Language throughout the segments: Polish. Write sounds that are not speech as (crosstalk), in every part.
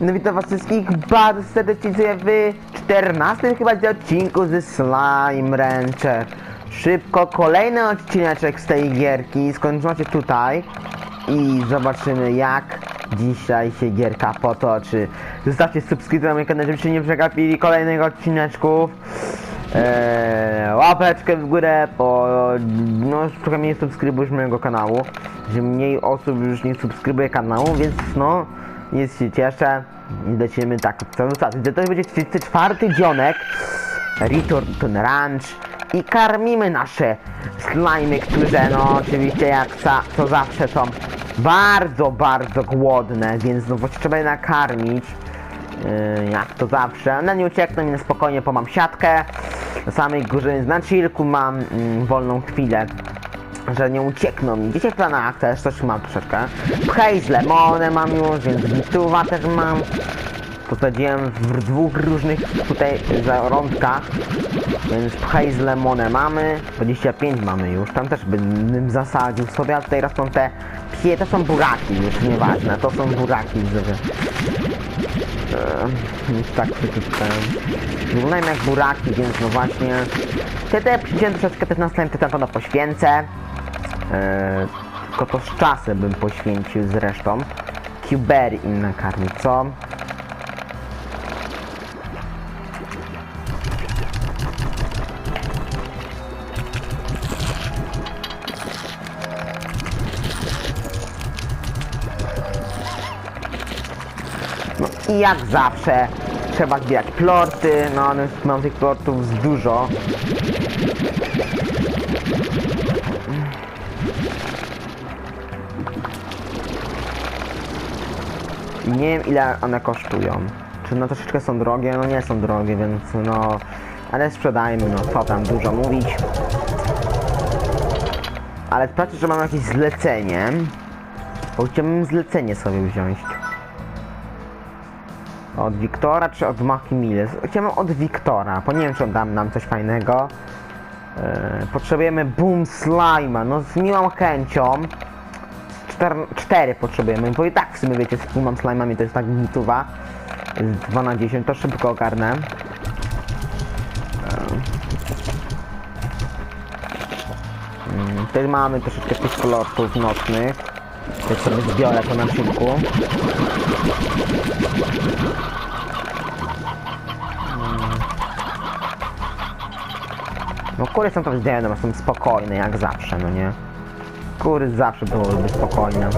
No witam was wszystkich bardzo serdecznie w 14 chyba odcinku ze Slime Rancher. Szybko kolejny odcineczek z tej gierki, skończymy się tutaj i zobaczymy jak dzisiaj się gierka potoczy. Zostawcie subskrypcję na mój kanał, żebyście nie przegapili kolejnych odcineczków. Eee, łapeczkę w górę, bo no trochę mniej subskrybujesz mojego kanału, że mniej osób już nie subskrybuje kanału, więc no jest się cieszę i lecimy tak całą stację. To będzie 34 dzionek Return Ranch i karmimy nasze slimy, które no oczywiście jak za, to zawsze są bardzo, bardzo głodne, więc no właśnie trzeba je nakarmić. Yy, jak to zawsze. One nie uciekną mi na spokojnie, bo mam siatkę. Na samej górze, na chillku mam mm, wolną chwilę. Że nie uciekną mi. Dzisiaj w planach też coś mam troszeczkę. Pchej z lemonem mam już, więc bituwa też mam. Posadziłem w dwóch różnych tutaj zarąbkach. Więc pchej z lemonem mamy. 25 mamy już. Tam też bym zasadził sobie, a tutaj rosną te psie, to są buraki już, nieważne. To są buraki, widzowie. Eee, tak przeczytałem. Wyglądają jak buraki, więc no właśnie. Wtedy przyjdziemy troszeczkę też na slime, to na poświęcę. Tylko to z czasem bym poświęcił zresztą. Cubery im nakarmić, co? No i jak zawsze trzeba zbierać plorty, no ale mam tych plortów dużo. Nie wiem ile one kosztują. Czy no troszeczkę są drogie? No nie są drogie, więc no... Ale sprzedajmy, no co tam dużo mówić. Ale sprawdźcie, że mam jakieś zlecenie. Bo chciałbym zlecenie sobie wziąć. Od Wiktora czy od Machimiles? Chciałem od Wiktora, bo nie wiem czy on da nam coś fajnego. Eee, potrzebujemy Boom Slime'a, no z miłą chęcią. Czter, cztery potrzebujemy, bo i tak w sumie wiecie z Boom Slime'ami to jest tak mituwa. Z 2 na 10 to szybko ogarnę. Eee. Mm, Tutaj mamy troszeczkę tych kolorów nocnych. Też sobie zbiorę to na szybku. No kury są to względem, są spokojne jak zawsze, no nie? Kury zawsze byłyby spokojne.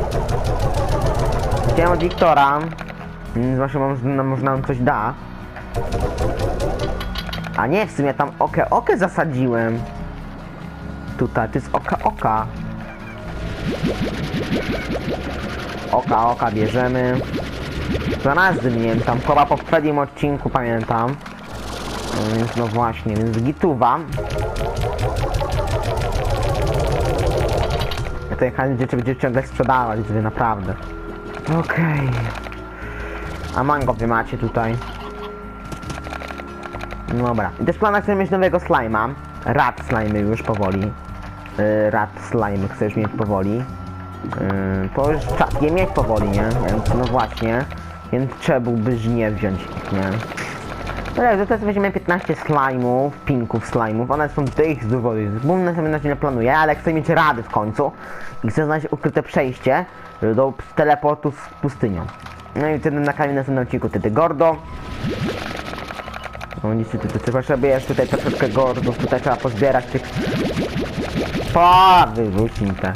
Chciałem od Wiktora, właśnie można, można nam coś da. A nie, w sumie tam okę okę zasadziłem. Tutaj, to jest oka oka. Oka oka bierzemy. Znalazłem, nie wiem, tam koła po poprzednim odcinku pamiętam. Więc no właśnie, więc gituwa. To jechałem rzeczy będzie ciągle sprzedawać, sobie naprawdę. Okej. A mango wy macie tutaj. Dobra. I też w planach chcę mieć nowego slima. Rat slimy już powoli. Yy, rat slime chcę już mieć powoli. Yy, to już czas je mieć powoli, nie? Więc no właśnie. Więc trzeba byłby nie wziąć nie? No tak, teraz weźmiemy 15 slime'ów, pinków slime'ów, one są tych z bo na sobie na razie nie planuję, ale chcę mieć rady w końcu i chcę znaleźć ukryte przejście do teleportu z pustynią. No i wtedy na kamień następnym odcinku wtedy Gordo. No niestety, to trzeba sobie tutaj troszeczkę Gordów, tutaj trzeba pozbierać tych... Pa, wyrzuć mi te.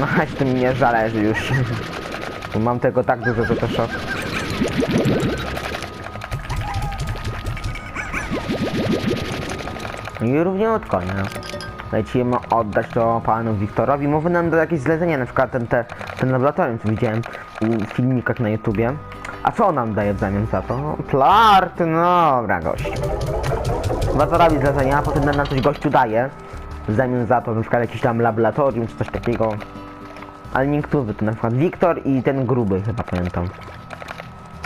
No, aż to mi nie zależy już. (laughs) Bo mam tego tak dużo, że to szok. I równiutko, nie? Lecimy oddać to panu Wiktorowi. Mówi nam do jakieś zlecenia, na przykład ten, te, ten laboratorium, co widziałem w filmikach na YouTubie. A co on nam daje w zamian za to? Plart, no dobra gość. Chyba to robi zlecenia, a potem nam coś gościu daje. W zamian za to na przykład jakiś tam laboratorium czy coś takiego. Ale niektórzy to na przykład Wiktor i ten gruby chyba pamiętam.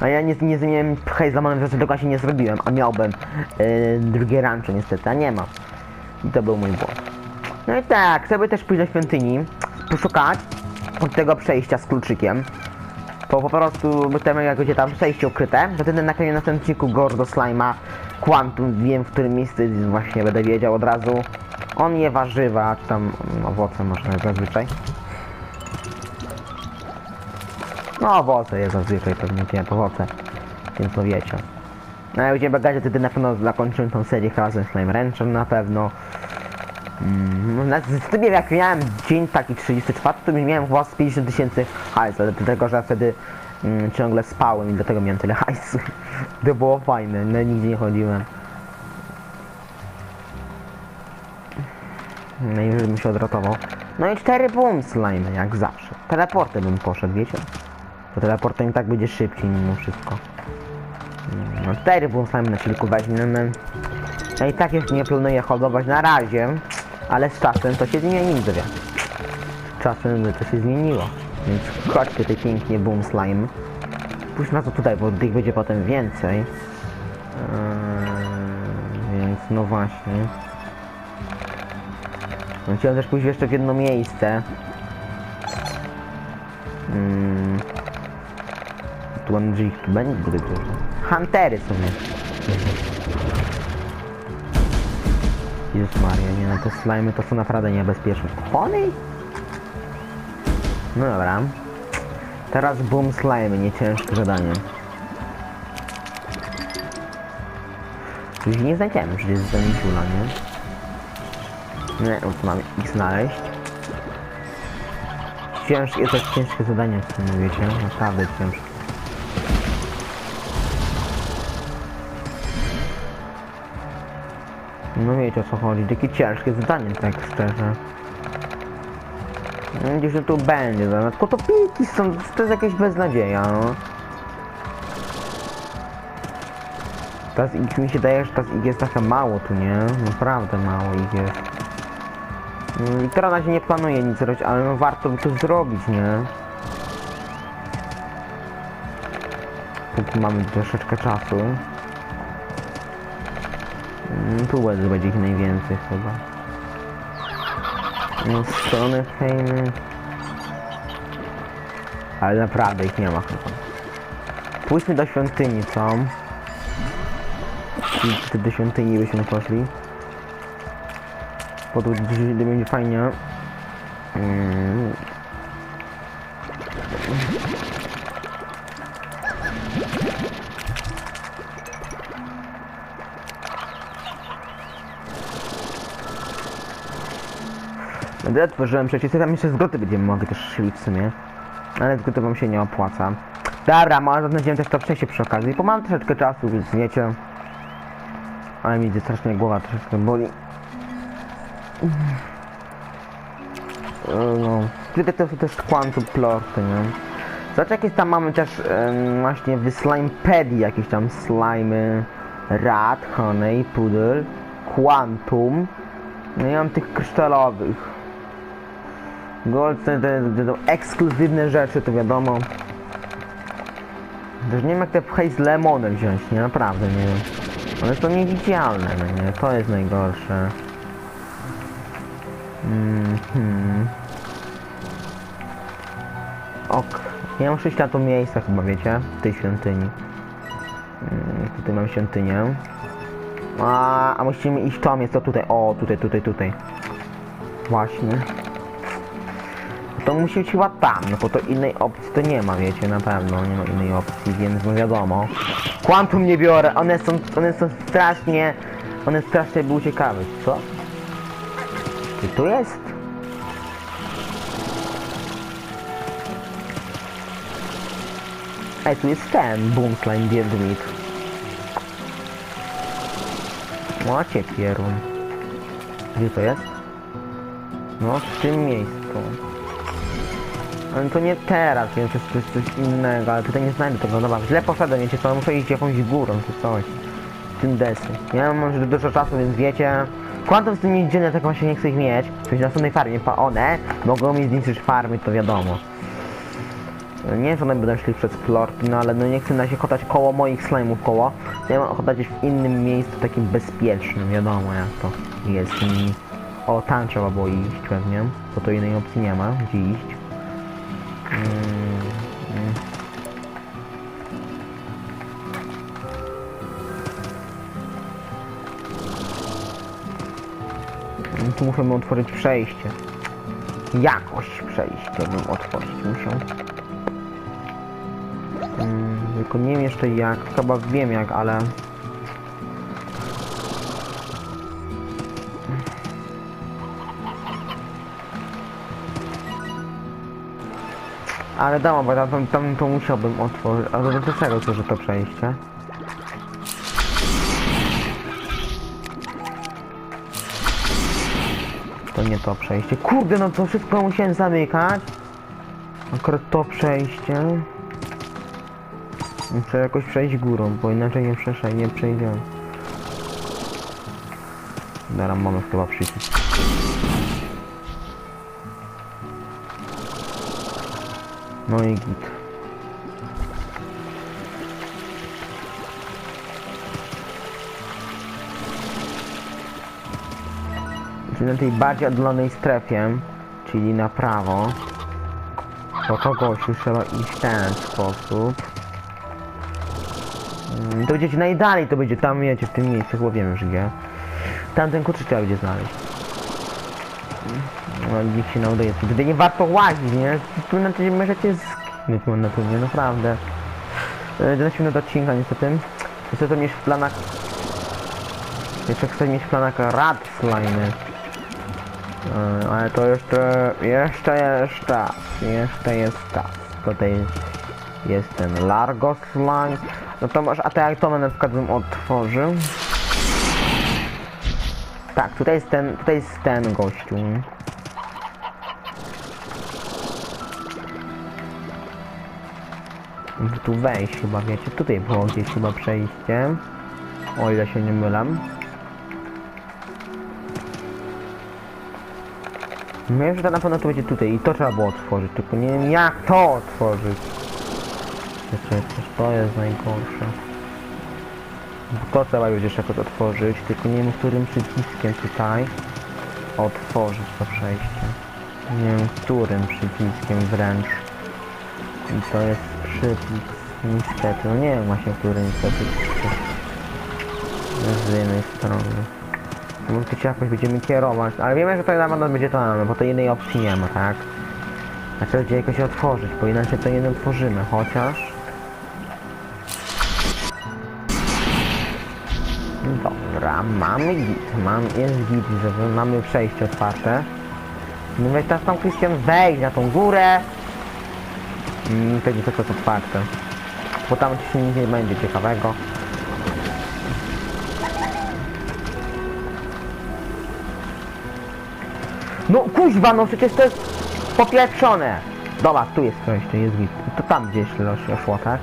A ja nie, zmieniłem hej złamanym rzeczy, się nie zrobiłem, a miałbym yy, drugie rancho niestety, a nie ma. I to był mój błąd. No i tak, chcę też pójść do świątyni, poszukać od tego przejścia z kluczykiem. To po prostu będziemy jak będzie tam przejście ukryte, to wtedy nakręcę na następnym odcinku Gordo Slime'a Quantum, wiem w którym miejscu właśnie będę wiedział od razu. On je warzywa, czy tam owoce może zazwyczaj. No owoce jest zazwyczaj pewnie, nie, to owoce, więc to wiecie. No jak będziemy gadać, wtedy na pewno zakończymy tą serię razem z Slime Rancher na pewno. Mm, na- z tym jak miałem dzień taki 34, to miałem chyba z 50 tysięcy hajsu, dlatego, że wtedy mm, ciągle spałem i dlatego miałem tyle hajsu. (laughs) To było fajne, no nigdzie nie chodziłem. No i żebym się odratował. No i cztery boom slime, jak zawsze. Teleportem bym poszedł, wiecie? To teleportem i tak będzie szybciej mimo wszystko. No cztery slime na kilku weźmiemy. Ja i tak jeszcze nie planuję hodować na razie, ale z czasem to się zmieni, widzowie. Z czasem to się zmieniło. Więc chodźcie tutaj pięknie boom slime. Puśćmy to tutaj, bo tych będzie potem więcej. Eee, więc no właśnie. No, Chciałem też pójść jeszcze w jedno miejsce. Mm. Tu mam, ich tu będzie dużo. Huntery są. Jezus Maria, nie no, te slimy to są naprawdę niebezpieczne. Honey? No dobra. Teraz boom slime, nie ciężkie zadanie. Ich nie znajdziemy, przecież jest za ciula, nie? Nie, no tu mamy ich znaleźć. Ciężkie, to jest ciężkie zadanie w tym wiecie, naprawdę ciężkie. No wiecie o co chodzi, takie ciężkie zadanie, tak szczerze. No, Gdzieś tu będzie, no, tylko to piki są, to jest jakaś beznadzieja, no. Teraz ich mi się daje, że teraz ich jest trochę mało tu, nie? Naprawdę mało ich jest. No I teraz na razie nie planuję nic robić, ale no warto by to zrobić, nie? Póki mamy troszeczkę czasu. Mm, Tu będzie, będzie ich najwięcej chyba. No strony fejmy. Ale naprawdę ich nie ma chyba. Pójdźmy do świątyni, co? I do świątyni byśmy poszli. Bo tu będzie fajnie. Mm. Będę otworzyłem przecież, tam jeszcze zgoty będziemy mogli też szylić w sumie. Ale zgoty wam się nie opłaca. Dobra, może znajdziemy też to przejście przy okazji, bo mam troszeczkę czasu, więc wiecie. Ale mi idzie strasznie głowa troszeczkę boli. E, No, tutaj to też quantum plorty, nie? Zobacz jakieś tam mamy też em, właśnie w slimepedii jakieś tam slimy, rat, honey, pudel, quantum. No i mam tych krysztalowych. Gold to, to ekskluzywne rzeczy, to wiadomo. Też nie wiem jak te hejs lemony wziąć, nie? Naprawdę nie wiem. One są niewidzialne, no nie? To jest najgorsze. Mhm. Ok. Ja muszę iść na to miejsce chyba, wiecie? W tej świątyni. Mm, tutaj mam świątynię. A, a musimy iść tam, jest to tutaj. O, tutaj, tutaj, tutaj. Właśnie. To musi być chyba tam, no bo to innej opcji to nie ma, wiecie, na pewno nie ma innej opcji, więc no wiadomo. Quantum nie biorę, one są, one są strasznie, one strasznie były ciekawe, co? Czy tu jest? Ej, tu jest ten Boom Slime Biedwit. Macie pierun. Gdzie to jest? No, w tym miejscu. Ale to nie teraz, więc to jest, to jest coś innego, ale tutaj nie znajdę tego, dobra, źle poszedłem, wiecie co, muszę iść jakąś górą czy coś. Tym desy. Ja mam może dużo czasu, więc wiecie... Quantum z tymi dziennie tak właśnie nie chcę ich mieć. Sensie na następnej farmie, pa one mogą mi zniszczyć farmy, to wiadomo. Nie wiem, czy one będą szli przez plorty, no ale no nie chcę na się chotać koło moich slime'ów koło. Ja mam ochotę w innym miejscu, takim bezpiecznym, wiadomo jak to jest. O, tam trzeba było iść pewnie, bo to innej opcji nie ma, gdzie iść. Mm, mm. Tu muszę otworzyć przejście. Jakoś przejście bym otworzyć musiał. Mm, tylko nie wiem jeszcze jak, chyba wiem jak, ale... Ale dobra, tam, tam to musiałbym otworzyć. A do czego służy to przejście? To nie to przejście. Kurde, no to wszystko musiałem zamykać. Akurat to przejście. Muszę jakoś przejść górą, bo inaczej nie przeszedł, nie przejdziemy. Dobra, mamy chyba przycisk. No i git. Czyli na tej bardziej oddalonej strefie, czyli na prawo, po kogoś trzeba iść w ten sposób. Mm, To będziecie najdalej, to będzie tam, wiecie, w tym miejscu, chyba wiem już gdzie. Tamten kurczę trzeba będzie znaleźć. No nikt się naudaje, tutaj nie warto łazić, nie? Tu na tym możecie zginąć, mam na nie, naprawdę. 11 minut odcinka niestety. Niestety mieć w planach... Jeszcze chcę mieć w planach rad slimy. Yy, ale to jeszcze, jeszcze jest czas, jeszcze jest czas. Tutaj jest ten Largo Slime. No to może, a jak to na przykład bym otworzył. Tak, tutaj jest ten, tutaj jest ten gościu. Tu wejść chyba, wiecie, tutaj było gdzieś chyba przejście. O ile się nie mylam. Wiem, że to na pewno to będzie tutaj i to trzeba było otworzyć, tylko nie wiem jak to otworzyć. To jest najgorsze. Bo to trzeba będzie jeszcze jakoś otworzyć, tylko nie wiem którym przyciskiem tutaj otworzyć to przejście. Nie wiem którym przyciskiem wręcz. I to jest przycisk, niestety, no nie wiem właśnie który niestety z jednej strony. Może to się jakoś będziemy kierować, ale wiemy, że to na pewno będzie to mamy, bo to jednej opcji nie ma, tak? Znaczy będzie jakoś otworzyć, bo inaczej to nie otworzymy, chociaż... Dobra, mamy git, mam, jest git, mamy przejście otwarte. No weź teraz tam Christian wejść na tą górę. Mm, to to jest otwarte. Bo tam się nic nie będzie ciekawego. No kuźwa, no przecież to jest popieprzone. Dobra, tu jest przejście, jest git. To tam gdzieś szło, tak?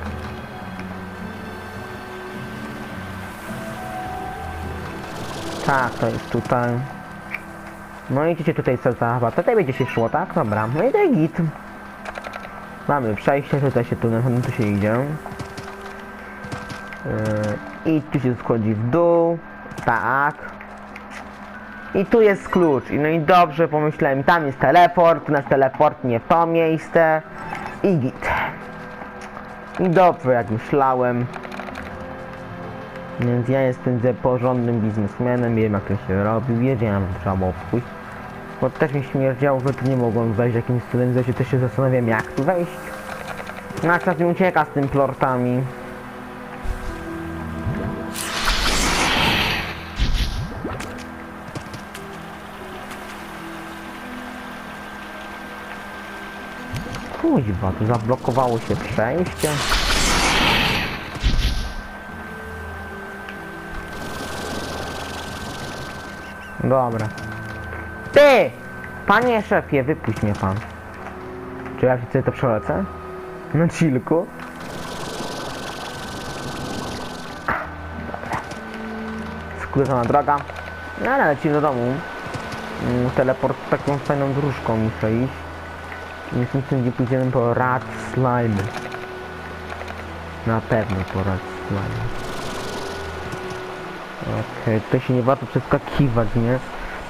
Tak, to jest tutaj. No idziecie tutaj co za chyba. Tutaj będzie się szło, tak? Dobra. No i to git. Mamy przejście, tutaj się tu na pewno tu się idzie. Yy, I tu się schodzi w dół. Tak. I tu jest klucz. No i dobrze pomyślałem. Tam jest teleport. Nasz teleport nie to miejsce. I git. I dobrze jak myślałem. Więc ja jestem porządnym biznesmenem, wiem jak to się robi, wiedziałem, że trzeba było pójść. Bo też mi śmierdziało, że tu nie mogłem wejść jakimś cudem, się też się zastanawiam jak tu wejść. Na czas mi ucieka z tym plortami. Kuźwa, tu zablokowało się przejście. Dobra. Ty! Panie szefie, wypuść mnie pan. Czy ja sobie to przelecę? Na chillku? Skrócona droga. No ale lecimy do domu. Mm, Teleport taką fajną dróżką muszę iść. Nie wiem, gdzie pójdziemy po rad slime. Na pewno po rad slime. Okej, tutaj się nie warto przeskakiwać, nie?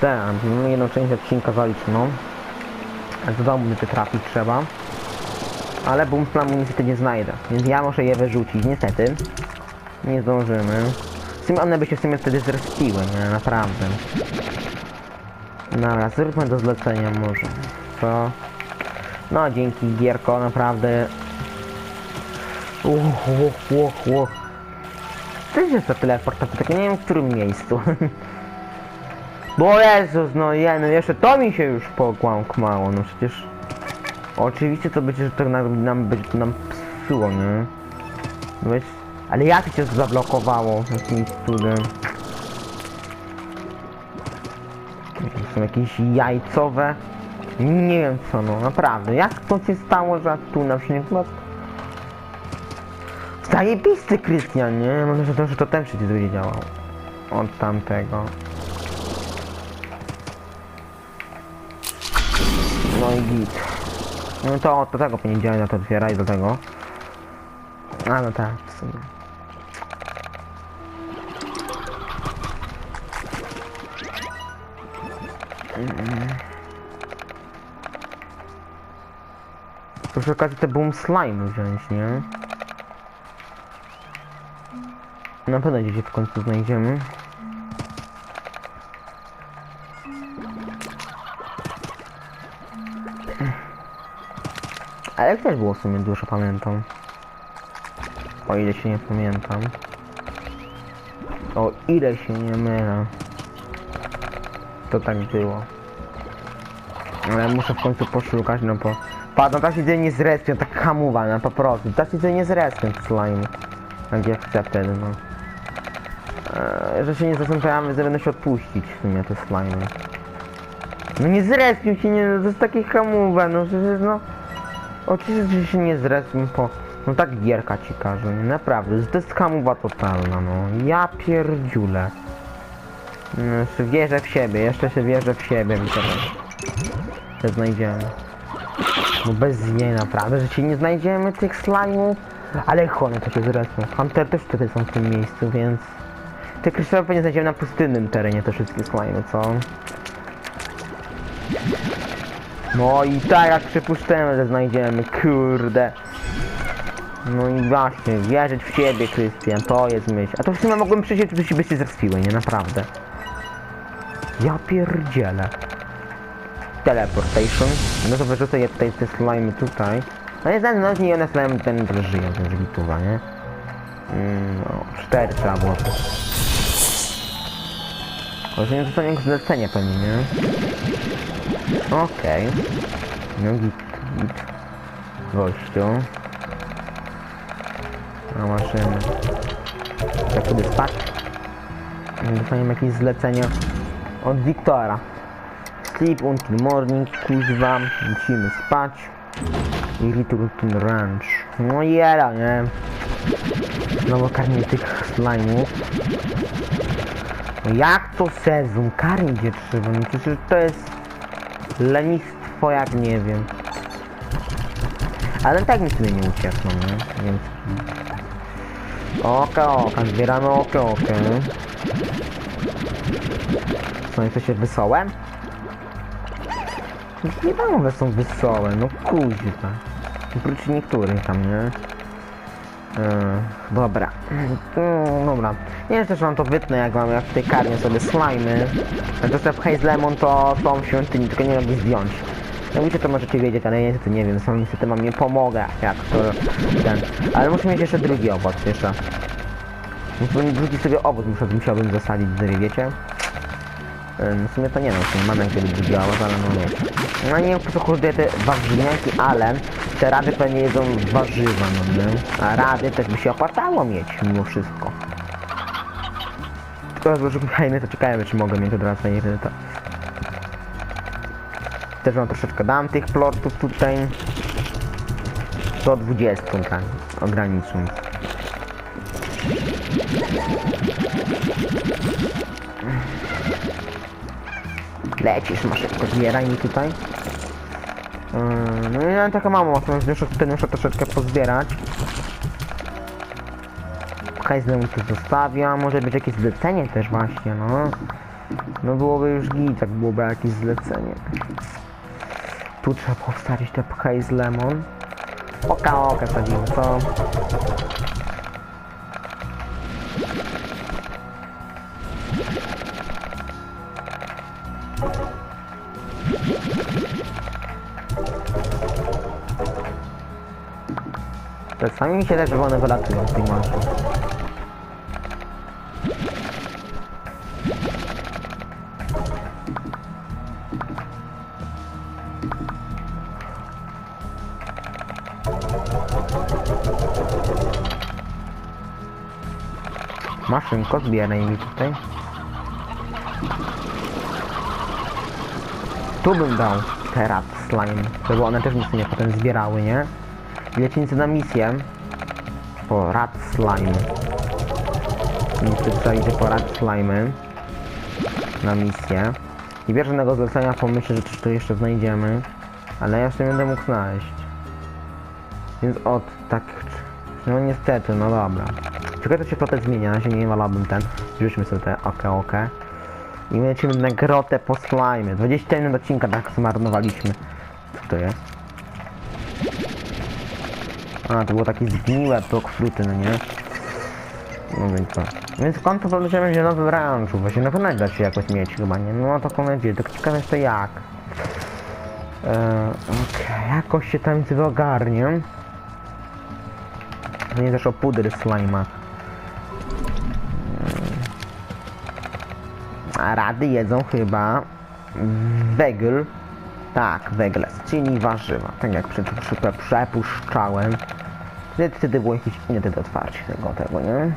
No jedną część odcinka zaliczoną. A do domu by trafić trzeba. Ale boom slamu niestety nie znajdę, więc ja muszę je wyrzucić, niestety. Nie zdążymy. W sumie one by się w sumie wtedy zrespiły, nie? Naprawdę. Dobra, zróbmy do zlecenia może. Co? No dzięki Gierko, naprawdę. Uch, uch, uch, uch. To jest to teleport, to tak nie wiem w którym miejscu. (laughs) Bo Jezus, no je, no jeszcze to mi się już pokłamkmało, no przecież... Oczywiście to będzie, że to nam, nam to nam psuło, nie? No wiesz, ale jak cię zablokowało jakimś cudem? To są jakieś jajcowe. Nie wiem co no, naprawdę. Jak to się stało, że tu na przykład... Zajebisty Krystian, nie? Mam nadzieję, że to ten przycisk będzie działał. Od tamtego. No i git. No to od tego powinien działać, na to otwiera do tego. A no tak, w sumie. To przy okazji te boom slime wziąć, nie? Na pewno gdzieś w końcu znajdziemy. Ale też było w sumie dużo, pamiętam. O ile się nie pamiętam. O ile się nie mylę. To tak było. Ale muszę w końcu poszukać, no bo... Patrz, no ta się nie zrespią, tak hamowa, no po prostu. Ta się nie zrespią te slime. Jak ja chcę wtedy, no. Eee, że się nie zastanawiamy, że będę się odpuścić w sumie te slime. No nie zrespią się, nie, no to jest takie hamowe, no przecież no... Oczywiście, się nie zrespią po... No tak gierka ci każe, nie? Naprawdę, to jest totalna, no. Ja pierdziule. No, jeszcze wierzę w siebie, jeszcze się wierzę w siebie, teraz. Się znajdziemy. No bez niej naprawdę, że się nie znajdziemy tych slime'ów. Ale chłony to się zresną. Hunter też tutaj są w tym miejscu, więc... Te kryształy pewnie znajdziemy na pustynnym terenie te wszystkie slimy, co? No i tak jak przypuszczamy, że znajdziemy, kurde. No i właśnie, wierzyć w siebie, Krystian, to jest myśl. A to w sumie mogłem przyjść, to się by się nie? Naprawdę. Ja pierdzielę. Teleportation. No to wyrzucę je tutaj te slimy tutaj. No nie znam, no nie one slime ten też żyją, ten z nie? Mm, no, cztery trzeba było. Może nie zostanie zlecenie pewnie, nie? Okej. No git, git. Gościu. A maszyny. Jak sobie spać? Dostaniemy jakieś zlecenia od Wiktora. Sleep until morning, kuźwa, musimy spać. I to the ranch. No jela, nie? Znowu karmię tych slime'ów. No jak to sezon? Trzeba, no przecież to jest lenistwo jak nie wiem. Ale tak mi nie uciekną, nie? Więc... Oka, oka, zbieramy okę, okę. Są jesteście wesołe? Nie wiem, są wesołe, no kuźwa. Oprócz niektórych tam, nie? Eee, dobra. Mm, dobra. Nie też wam to wytnę, jak mam, jak w tej karmie sobie slimy. To sobie Haze Lemon, to tą świątynię, tylko nie mogę zdjąć. Jak wiecie, to możecie wiedzieć, ale niestety nie wiem, sam niestety wam nie pomogę, jak to ten. Ale muszę mieć jeszcze drugi owoc, jeszcze. Drugi sobie owoc muszę, musiałbym zasadzić, wiecie. W sumie to nie wiem, w sumie mam drugi owoc, ale no nie. No nie wiem, po co kurde te warzywniaki, ale te rady pewnie jedzą warzywa, no nie? A rady też by się opłacało mieć, mimo wszystko. Tylko, fajne, to czekajmy, czy mogę mieć od razu na to. Też wam troszeczkę dam tych plotów tutaj. Do 20 tak, ograniczę. Lecisz, masz szybko zbieraj mi tutaj. Yy, no i ja taka mamo, to już ten muszę troszeczkę pozbierać. Hajzle mu tu zostawia, może być jakieś zlecenie też właśnie, no. No byłoby już git, jak byłoby jakieś zlecenie. Tu trzeba powstawić te Haze Lemon. Oka oka sadzimy, co? Mi się że one wylatują z tej maszy. Maszynko, zbieraj mi tutaj. Tu bym dał te rat slime, żeby one też nic nie potem zbierały, nie? Lecimy na misję po rat slime. Trzeba idzie po rat slime na misję. Bierze żadnego zlecenia, pomyślę, że coś tu jeszcze znajdziemy, ale ja jeszcze nie będę mógł znaleźć. Więc od tak. No niestety, no dobra. Czekaj, to się trochę zmienia, na razie nie wolałbym ten. Rzućmy sobie te oke oke. I my lecimy na grotę po slime. 21 odcinka tak zmarnowaliśmy. Co to jest? A, to było takie zgniłe fruty, no nie? No więc co? Więc w końcu podejrzewam, że nowy ranczu, właśnie na pewno da się jakoś mieć chyba, nie? No to komentuję, tylko ciekawe jest to jak. Eee, okej, jakoś się tam sobie ogarnię. Nie też o pudry slima. A rady jedzą chyba wegl. Tak, wegles, czyli warzywa. Tak jak przed, przepuszczałem. Wtedy, wtedy było jakieś inne te otwarcie tego, tego, nie?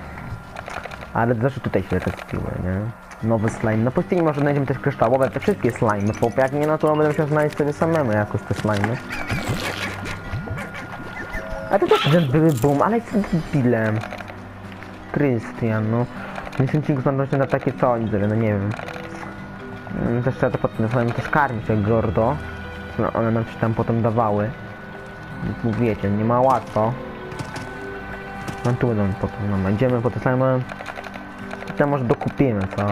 Ale zawsze tutaj się testiły, nie? Nowy slime. No później może znajdziemy też kryształowe, te wszystkie slimy, bo jak nie, no to będę musiał znaleźć sobie samemu jakoś te slimy. A to też były boom, ale jestem debilem. Krystian, no. W tym odcinku znam na takie co no nie wiem. Mm, Też trzeba to potem slime też karmić jak gordo. No, one nam się tam potem dawały. Więc wiecie, nie ma łatwo. No tu potem, no będziemy po te slime. Tam może dokupimy, co?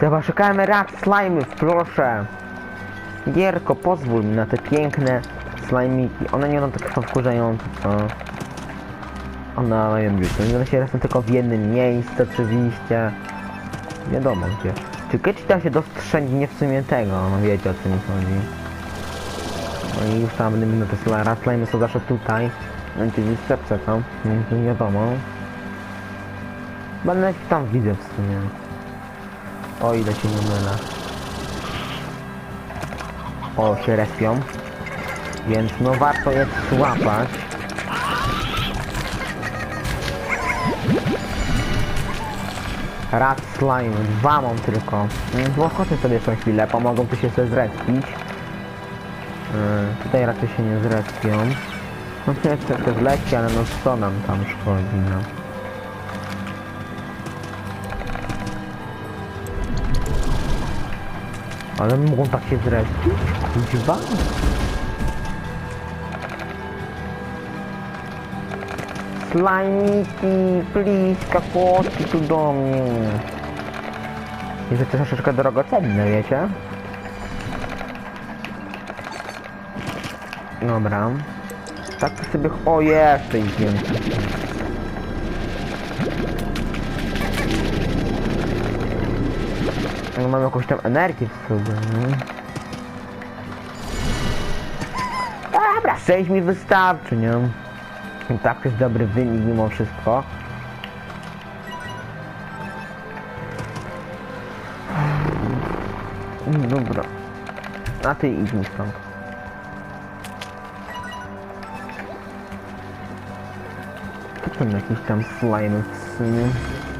Chyba szukamy rak slimy, proszę. Gierko, pozwól mi na te piękne slajmiki. One nie będą tak wkurzające, co? One mają być. One się rosną tylko w jednym miejscu, oczywiście. Wiadomo gdzie. Czy kiedyś da się dostrzec nie w sumie tego, no wiecie o co mi chodzi. No i już tam będę minutę slime są zawsze tutaj. I wystarczy tam, nie wiadomo. Będę tam widzę w sumie. O ile się nie mylę. O, się respią. Więc no warto je złapać. Raz slime, dwa mam tylko. Łokoty sobie jeszcze chwilę, pomogą tu się zrespić. Yy, tutaj raczej się nie zrespią. No jeszcze te zleci, ale no co nam tam szkodzi, no. Ale mogą tak się zrespić? Kuźwa? Slajmiki, pliska, kłodki tu do mnie. Jest to troszeczkę drogocenne, wiecie? Dobra. Tak to sobie... O, jeszcze ich więcej. No, mam jakąś tam energię w sobie, nie? Dobra, 6 mi wystarczy, nie? I tak to jest dobry wynik mimo wszystko. Dobra. A ty idź mi stąd. To tam jakiś tam slime w sumie.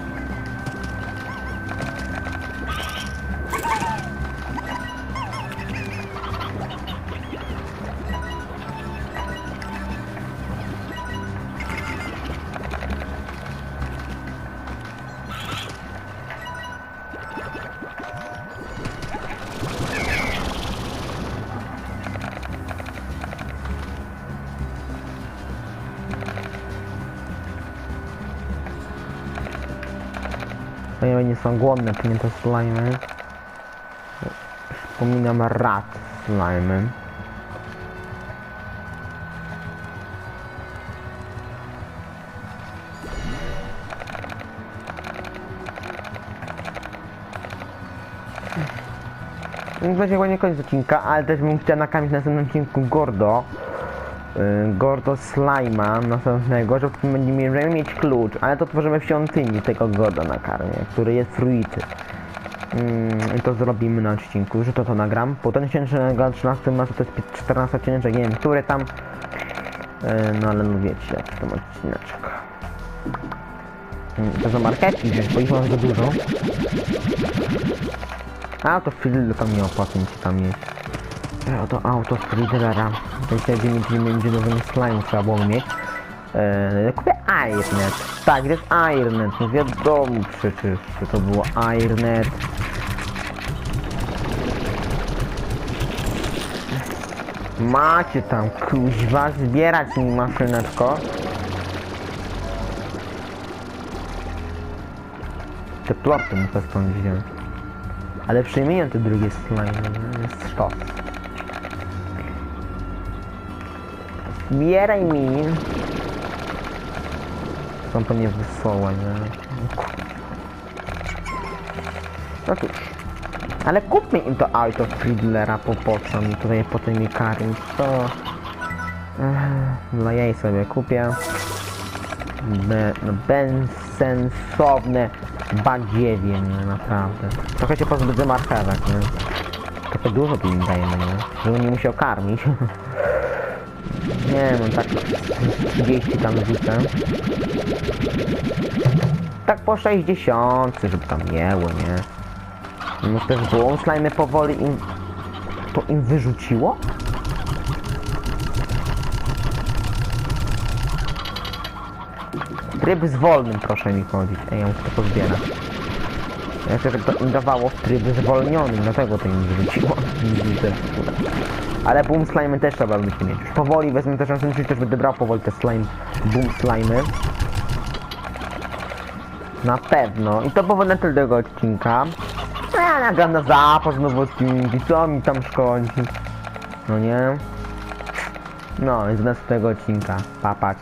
To nie to slimy. Wspominam rat slimy. Więc będzie chyba nie koniec odcinka, ale też bym chciał nakarmić na następnym odcinku Gordo. Y, Gordo Slime'a następnego, że będziemy mieć klucz, ale to tworzymy w świątyni tego Gorda na karmie, który jest fruity. Mm, I to zrobimy na odcinku, że to to nagram. Potem się na 13 marca to jest 14 odcinek, nie wiem, który tam. E, No ale no wiecie, jaki tam odcineczek. Mm, To za marketki, bo ich mam za dużo. A to Friedler tam nie opłaca mi się tam jeść. E, Oto auto Friedlera. To jest jak będzie nowym slime trzeba było mieć. Eee, kupię Ironnet. Tak, to jest Ironnet. No wiadomo przecież, że to było Ironnet. Macie tam kuźwa zbierać mi maszyneczko. Te ploty muszę stąd wziąć. Ale przyjmuję te drugie slime, no, jest sztos. Zbieraj mi. Są to nie wesołe, nie? No cóż. Ale kupmy im to auto Friedlera, po po co mi tutaj potem mi karmić, to... Ech, Dla jej sobie kupię. Be, no, bezsensowne badziewie, nie, naprawdę. Trochę się pozbydzę marchewek, nie? Trochę dużo tu im dajemy, nie? Żeby nie musiał karmić. (laughs) nie no, tak 30 tam rzucę. Tak po 60, żeby tam jęło, nie? No też było slajmy powoli im... To im wyrzuciło? Tryb z wolnym proszę mi chodzić. Ej, ja muszę to pozbierać. Ja żeby to im dawało w tryb zwolniony, dlatego to im wyrzuciło. (laughs) Ale boom slimy też trzeba będzie mieć. Już powoli wezmę też na tym, też będę brał powoli te slime, boom slimy. Na pewno. I to powoli na tyle tego odcinka. No ja nagram na zapas znowu odcinki, co mi tam szkodzi? No nie? No, i z następnego odcinka. Papać.